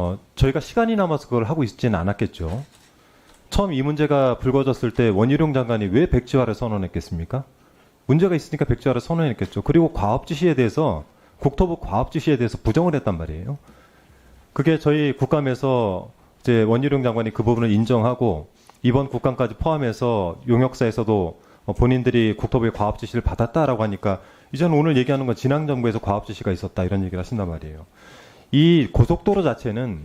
어, 저희가 시간이 남아서 그걸 하고 있지는 않았겠죠. 처음 이 문제가 불거졌을 때 원희룡 장관이 왜 백지화를 선언했겠습니까? 문제가 있으니까 백지화를 선언했겠죠. 그리고 과업 지시에 대해서 국토부 과업 지시에 대해서 부정을 했단 말이에요. 그게 저희 국감에서 이제 원희룡 장관이 그 부분을 인정하고 이번 국감까지 포함해서 용역사에서도 어, 본인들이 국토부의 과업 지시를 받았다라고 하니까 이제는 오늘 얘기하는 건 진앙 정부에서 과업 지시가 있었다 이런 얘기를 하신단 말이에요. 이 고속도로 자체는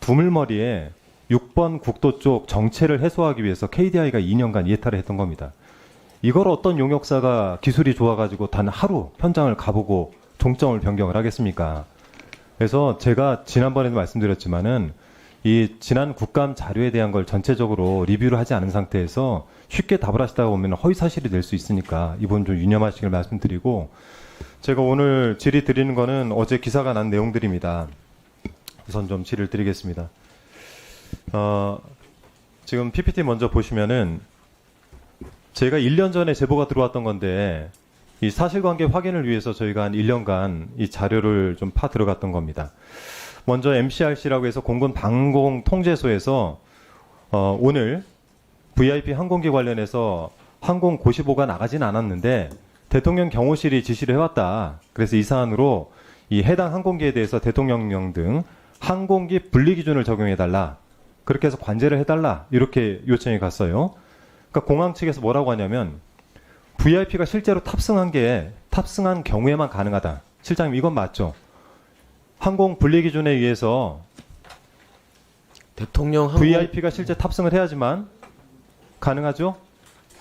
두물머리에 6번 국도 쪽 정체를 해소하기 위해서 KDI가 2년간 이해탈을 했던 겁니다. 이걸 어떤 용역사가 기술이 좋아가지고 단 하루 현장을 가보고 종점을 변경을 하겠습니까? 그래서 제가 지난번에도 말씀드렸지만은 이 지난 국감 자료에 대한 걸 전체적으로 리뷰를 하지 않은 상태에서 쉽게 답을 하시다가 보면 허위 사실이 될 수 있으니까 이번 좀 유념하시길 말씀드리고 제가 오늘 질의 드리는 거는 어제 기사가 난 내용들입니다. 우선 좀 질의를 드리겠습니다. 어, 지금 PPT 먼저 보시면은 제가 1년 전에 제보가 들어왔던 건데 이 사실관계 확인을 위해서 저희가 한 1년간 이 자료를 좀 파 들어갔던 겁니다. 먼저 MCRC라고 해서 공군 방공 통제소에서 어, 오늘 VIP 항공기 관련해서 항공 고시보가 나가진 않았는데 대통령 경호실이 지시를 해왔다. 그래서 이 사안으로 이 해당 항공기에 대해서 대통령령 등 항공기 분리 기준을 적용해달라. 그렇게 해서 관제를 해달라. 이렇게 요청이 갔어요. 그러니까 공항 측에서 뭐라고 하냐면 VIP가 실제로 탑승한 게 탑승한 경우에만 가능하다. 실장님 이건 맞죠? 항공 분리 기준에 의해서 대통령 항공 VIP가 실제 탑승을 해야지만 가능하죠?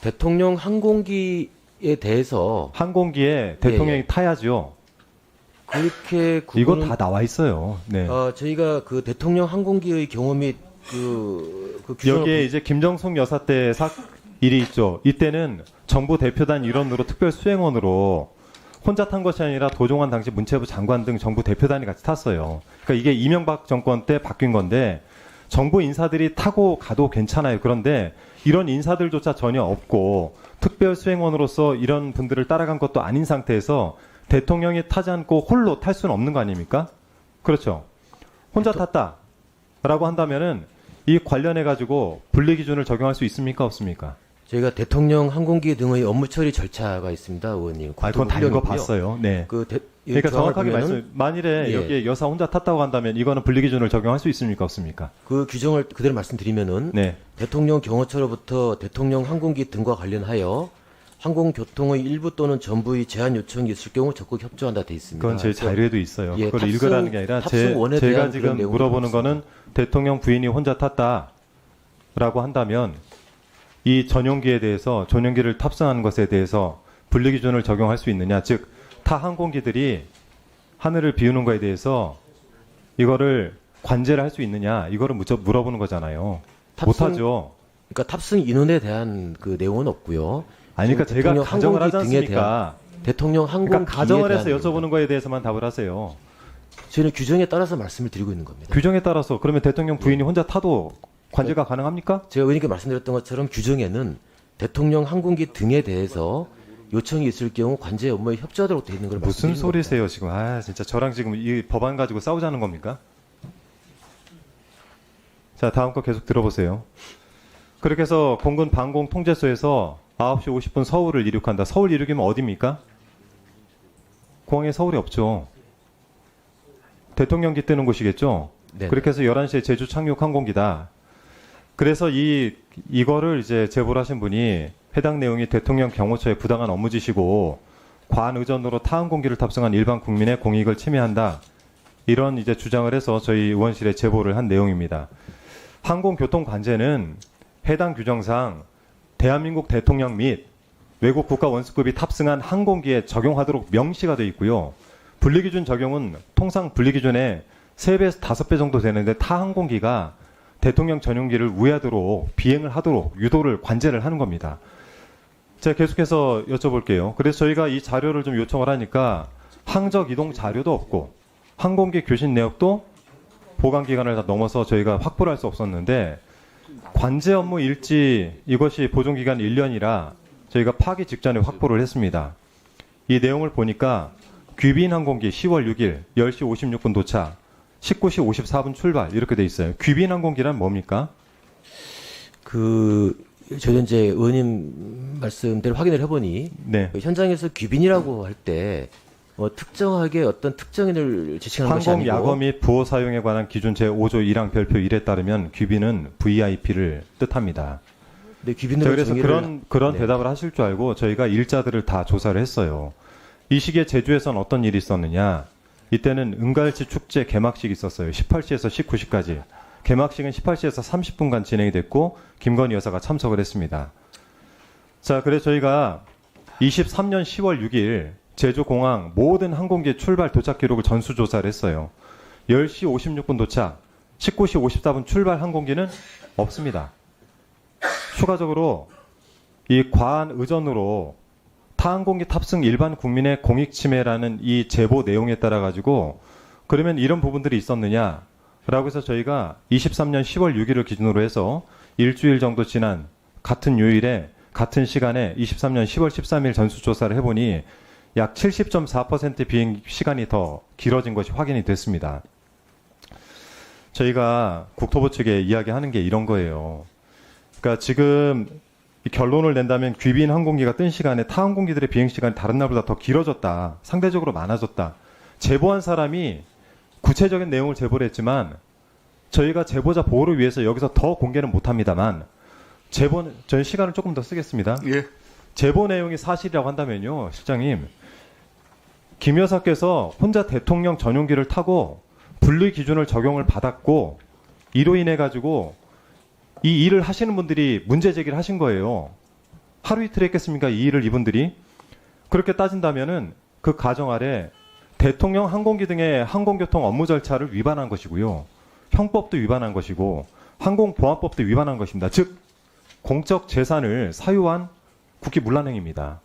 대통령 항공기 에 대해서 항공기에 대통령이 타야죠. 그렇게 이거 다 나와 있어요. 네. 어, 저희가 그 대통령 항공기의 및그 그 규정을 여기에 이제 김정숙 여사 때 사, 일이 있죠. 이때는 정부 대표단 일원으로 특별 수행원으로 혼자 탄 것이 아니라 도종환 당시 문체부 장관 등 정부 대표단이 같이 탔어요. 그러니까 이게 이명박 정권 때 바뀐 건데 정부 인사들이 타고 가도 괜찮아요. 그런데 이런 인사들조차 전혀 없고 특별 수행원으로서 이런 분들을 따라간 것도 아닌 상태에서 대통령이 타지 않고 홀로 탈 수는 없는 거 아닙니까? 그렇죠. 혼자 탔다라고 한다면은 이 관련해 가지고 분리 기준을 적용할 수 있습니까 없습니까? 저희가 대통령 항공기 등의 업무 처리 절차가 있습니다, 의원님. 아, 그건 다 국토부 읽어봤어요. 네. 그 대, 이 그러니까 조항을 정확하게 말씀. 만일에 예. 여기에 여사 혼자 탔다고 한다면 이거는 분리 기준을 적용할 수 있습니까 없습니까? 그 규정을 그대로 말씀드리면은 네. 대통령 경호처로부터 대통령 항공기 등과 관련하여 항공교통의 일부 또는 전부의 제한 요청이 있을 경우 적극 협조한다 돼 있습니다. 그건 제 자료에도 있어요. 예, 그걸 탑승- 읽으라는 게 아니라 제, 대한 지금 물어보는. 거는 대통령 부인이 혼자 탔다라고 한다면 이 전용기에 대해서 전용기를 탑승하는 것에 대해서 분리 기준을 적용할 수 있느냐, 즉 타 항공기들이 하늘을 비우는 거에 대해서 이거를 관제를 할 수 있느냐, 이거를 묻어 물어보는 거잖아요. 탑승- 못하죠. 그러니까 탑승 인원에 대한 그 내용은 없고요. 아니, 그러니까 제가 가정을 하지 않습니까? 대통령 항공기에 그러니까 가정을 해서 여쭤보는 거에 대해서만 답을 하세요. 저희는 규정에 따라서 말씀을 드리고 있는 겁니다. 규정에 따라서 그러면 대통령 부인이 혼자 타도 관제가 가능합니까? 제가 의원님께 말씀드렸던 것처럼 규정에는 대통령 항공기 등에 대해서 요청이 있을 경우 관제 업무에 협조하도록 되어 있는 걸 무슨 말씀드리는 겁니다. 소리세요 지금? 아 진짜 저랑 지금 이 법안 가지고 싸우자는 겁니까? 자 다음 거 계속 들어보세요. 그렇게 해서 공군 방공 통제소에서 9시 50분 서울을 이륙한다. 서울 이륙이면 어디입니까? 공항에 서울이 없죠. 대통령기 뜨는 곳이겠죠. 네. 그렇게 해서 11시에 제주 착륙 항공기다. 그래서 이 이거를 이제 제보를 하신 분이 해당 내용이 대통령 경호처의 부당한 업무 지시고 과한 의전으로 타 항공기를 탑승한 일반 국민의 공익을 침해한다. 이런 이제 주장을 해서 저희 의원실에 제보를 한 내용입니다. 항공교통 관제는 해당 규정상 대한민국 대통령 및 외국 국가 원수급이 탑승한 항공기에 적용하도록 명시가 되어 있고요. 분리기준 적용은 통상 분리기준의 3배에서 5배 정도 되는데 타 항공기가 대통령 전용기를 우회하도록 비행을 하도록 유도를 관제를 하는 겁니다. 제가 계속해서 여쭤볼게요. 그래서 저희가 이 자료를 좀 요청을 하니까 항적 이동 자료도 없고 항공기 교신 내역도 보관 기간을 다 넘어서 저희가 확보를 할 수 없었는데 관제 업무 일지 이것이 보존 기간 1년이라 저희가 파기 직전에 확보를 했습니다. 이 내용을 보니까 귀빈 항공기 10월 6일 10시 56분 도착 19시 54분 출발 이렇게 돼 있어요. 귀빈 항공기란 뭡니까? 그 저희 이제 의원님 말씀대로 확인을 해보니 네. 그 현장에서 귀빈이라고 할때 어, 특정하게 어떤 특정인을 지칭하는 것이 항공 아니고 야거 및 부호 사용에 관한 기준 제5조 1항 별표 1에 따르면 귀빈은 VIP를 뜻합니다. 네, 자, 귀빈으로 그래서 정의를- 그런 그런 네. 대답을 하실 줄 알고 저희가 일자들을 다 조사를 했어요. 이 시기에 제주에선 어떤 일이 있었느냐? 이때는 은갈치 축제 개막식이 있었어요. 18시에서 19시까지. 개막식은 18시에서 30분간 진행이 됐고 김건희 여사가 참석을 했습니다. 자, 그래서 저희가 23년 10월 6일 제주공항 모든 항공기 출발 도착 기록을 전수 조사를 했어요. 10시 56분 도착, 19시 54분 출발 항공기는 없습니다. 추가적으로 이 과한 의전으로 타항공기 탑승 일반 국민의 공익 침해라는 이 제보 내용에 따라 가지고 그러면 이런 부분들이 있었느냐 라고 해서 저희가 23년 10월 6일을 기준으로 해서 일주일 정도 지난 같은 요일에 같은 시간에 23년 10월 13일 전수 조사를 해보니 약 70.4% 비행 시간이 더 길어진 것이 확인이 됐습니다. 저희가 국토부 측에 이야기하는 게 이런 거예요. 그러니까 지금 이 결론을 낸다면 귀빈 항공기가 뜬 시간에 타 항공기들의 비행 시간이 다른 날보다 더 길어졌다. 상대적으로 많아졌다. 제보한 사람이 구체적인 내용을 제보를 했지만 저희가 제보자 보호를 위해서 여기서 더 공개는 못 합니다만 제보 저희 시간을 조금 더 쓰겠습니다. 예. 제보 내용이 사실이라고 한다면요, 실장님. 김 여사께서 혼자 대통령 전용기를 타고 분리 기준을 적용을 받았고 이로 인해 가지고 이 일을 하시는 분들이 문제 제기를 하신 거예요. 하루 이틀 했겠습니까? 이 일을 이분들이 그렇게 따진다면은 그 가정 아래 대통령 항공기 등의 항공교통 업무 절차를 위반한 것이고요. 형법도 위반한 것이고 항공보안법도 위반한 것입니다. 즉 공적 재산을 사유한 국기 문란행입니다.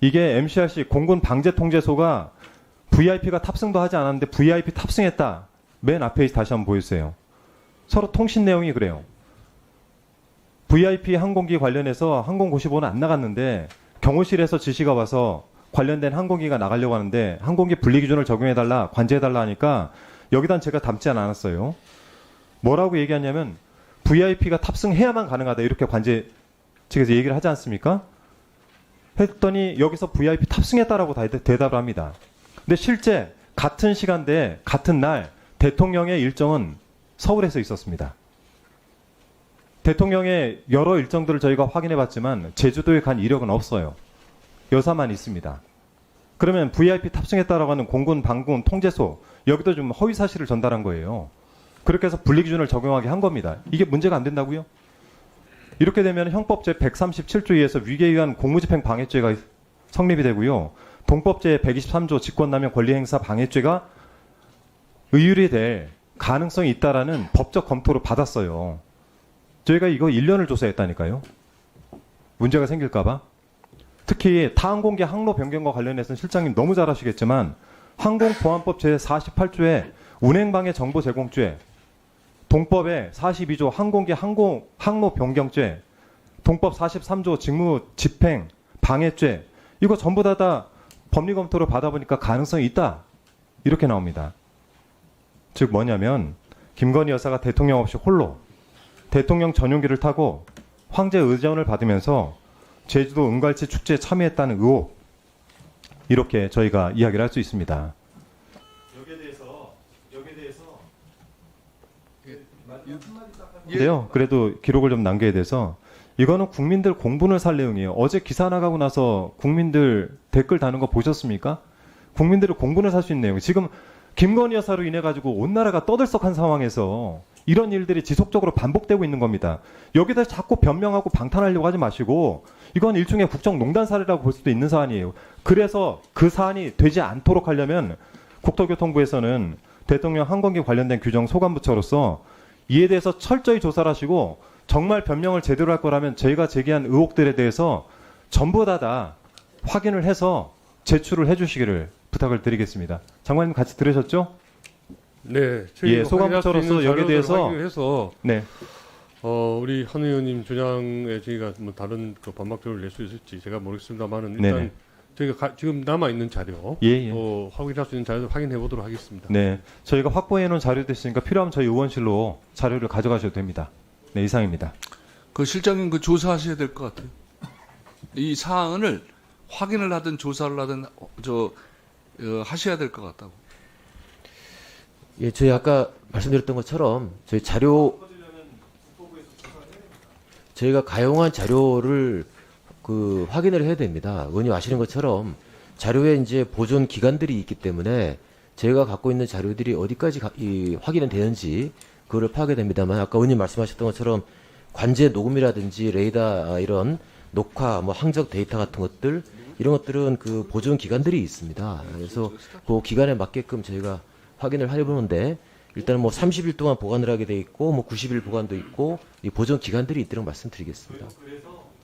이게 MCRC 공군 방재통제소가 VIP가 탑승도 하지 않았는데 VIP 탑승했다. 맨 앞에 다시 한번 보여주세요. 서로 통신 내용이 그래요. VIP 항공기 관련해서 항공 고시보는 안 나갔는데 경호실에서 지시가 와서 관련된 항공기가 나가려고 하는데 항공기 분리 기준을 적용해 달라, 관제해 달라 하니까 여기단 제가 담지 않았어요. 뭐라고 얘기하냐면 VIP가 탑승해야만 가능하다 이렇게 관제 측에서 얘기를 하지 않습니까? 했더니 여기서 VIP 탑승했다라고 다 대답을 합니다. 근데 실제 같은 시간대 같은 날 대통령의 일정은 서울에서 있었습니다. 대통령의 여러 일정들을 저희가 확인해 봤지만 제주도에 간 이력은 없어요. 여사만 있습니다. 그러면 VIP 탑승했다라고 하는 공군 방군 통제소 여기도 좀 허위 사실을 전달한 거예요. 그렇게 해서 분리 기준을 적용하게 한 겁니다. 이게 문제가 안 된다고요? 이렇게 되면 형법 제 137조에 의해서 위계에 의한 공무집행 방해죄가 성립이 되고요. 동법 제 123조 직권남용 권리행사 방해죄가 의율이 될 가능성이 있다라는 법적 검토를 받았어요. 저희가 이거 1년을 조사했다니까요. 문제가 생길까봐. 특히 타항공기 항로 변경과 관련해서는 실장님 너무 잘 아시겠지만 항공보안법 제48조에 운행방해 정보 제공죄, 동법의 42조 항공기 항공 항로 변경죄, 동법 43조 직무 집행 방해죄 이거 전부 다 다 법리 검토를 받아보니까 가능성이 있다 이렇게 나옵니다. 즉 뭐냐면 김건희 여사가 대통령 없이 홀로 대통령 전용기를 타고 황제 의전을 받으면서 제주도 은갈치 축제에 참여했다는 의혹 이렇게 저희가 이야기를 할 수 있습니다. 여기에 대해서 여기에 대해서 인데요. 그래도 기록을 좀 남겨야 돼서 이거는 국민들 공분을 살 내용이에요. 어제 기사 나가고 나서 국민들 댓글 다는 거 보셨습니까? 국민들을 공분을 살 수 있는 내용. 지금 김건희 여사로 인해 가지고 온 나라가 떠들썩한 상황에서 이런 일들이 지속적으로 반복되고 있는 겁니다. 여기다 자꾸 변명하고 방탄하려고 하지 마시고 이건 일종의 국정농단 사례라고 볼 수도 있는 사안이에요. 그래서 그 사안이 되지 않도록 하려면 국토교통부에서는 대통령 항공기 관련된 규정 소관부처로서 이에 대해서 철저히 조사를 하시고 정말 변명을 제대로 할 거라면 저희가 제기한 의혹들에 대해서 전부 다 다 확인을 해서 제출을 해주시기를 부탁을 드리겠습니다. 장관님 같이 들으셨죠? 네, 예, 소감부처로서 여기에 대해서 해서 네. 어, 우리 한 의원님 주장에 저희가 뭐 다른 그 반박들을 낼수 있을지 제가 모르겠습니다만은 일단 네네. 저희가 가- 지금 남아 있는 자료, 예, 예. 어, 확인할 수 있는 자료 확인해 보도록 하겠습니다. 네, 저희가 확보해 놓은 자료 됐으니까 필요하면 저희 의원실로 자료를 가져가셔도 됩니다. 네, 이상입니다. 그 실장님 그 조사하셔야 될 것 같아요. 이 사안을 확인을 하든 조사를 하든 어, 저 어, 하셔야 될 것 같다고. 예, 저희 아까 말씀드렸던 것처럼 저희 자료 저희가 가용한 자료를 그 확인을 해야 됩니다. 의원님 아시는 것처럼 자료에 이제 보존 기간들이 있기 때문에 저희가 갖고 있는 자료들이 어디까지 가- 이, 확인이 되는지 그거를 파악해야 됩니다만 아까 의원님 말씀하셨던 것처럼 관제 녹음이라든지 레이더 아, 이런 녹화 뭐 항적 데이터 같은 것들 이런 것들은 그 보존 기간들이 있습니다. 그래서 그 기간에 맞게끔 저희가 확인을 해보는데 일단 뭐 30일 동안 보관을 하게 돼 있고 뭐 90일 보관도 있고 이 보존 기간들이 있도록 말씀드리겠습니다.